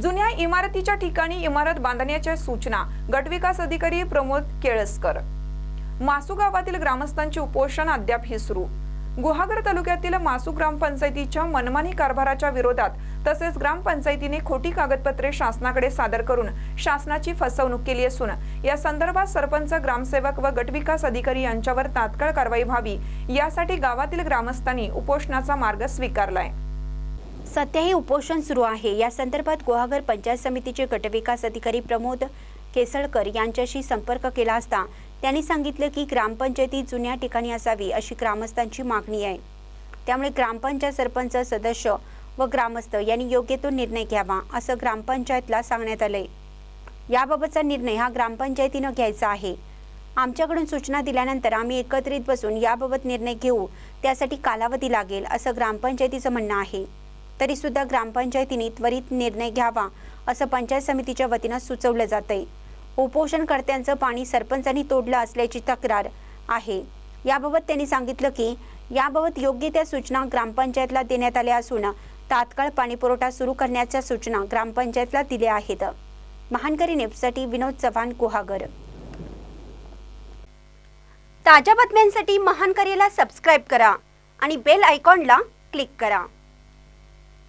जुन्या इमारतीच्या ठिकाणी इमारत बांधण्याच्या सूचना गटविकास अधिकारी प्रमोद केळसकर. मासू गावातील ग्रामस्थांचे उपोषण अद्यापही सुरू. गुहागर तालुक्यातील मासू ग्रामपंचायतीच्या मनमानी कारभाराच्या विरोधात तसेच ग्रामपंचायतीने खोटी कागदपत्रे शासनाकडे सादर करून शासनाची फसवणूक केली असून या संदर्भात सरपंच ग्रामसेवक व गटविकास अधिकारी यांच्यावर तात्काळ कारवाई व्हावी यासाठी गावातील ग्रामस्थांनी उपोषणाचा मार्ग स्वीकारलाय. सध्या हे उपोषण सुरू आहे. या संदर्भात गुहागर पंचायत समितीचे गटविकास अधिकारी प्रमोद केसळकर यांच्याशी संपर्क केला असता त्यांनी सांगितलं की ग्रामपंचायती जुन्या ठिकाणी असावी अशी ग्रामस्थांची मागणी आहे. त्यामुळे ग्रामपंचायत सरपंच सदस्य व ग्रामस्थ यांनी योग्य तो निर्णय घ्यावा असं ग्रामपंचायतला सांगण्यात आलंय. याबाबतचा निर्णय हा ग्रामपंचायतीनं घ्यायचा आहे. आमच्याकडून सूचना दिल्यानंतर आम्ही एकत्रित बसून याबाबत निर्णय घेऊ त्यासाठी कालावधी लागेल असं ग्रामपंचायतीचं म्हणणं आहे. तरीसुद्धा ग्रामपंचायतीने त्वरित निर्णय घ्यावा असं पंचायत समितीच्या वतीनं सुचवलं जातंय. उपोषणकर्त्यांचं पाणी सरपंचांनी तोडलं असल्याची तक्रार आहे. याबाबत त्यांनी सांगितलं की याबाबत योग्य त्या सूचना ग्रामपंचायतला देण्यात आल्या असून तात्काळ पाणीपुरवठा सुरू करण्याच्या सूचना ग्रामपंचायतला दिल्या आहेत. महानकरी नेपसाठी विनोद चव्हाण गुहागर. ताज्या बातम्यांसाठी महानकरीला सबस्क्राईब करा आणि बेल आयकॉनला क्लिक करा.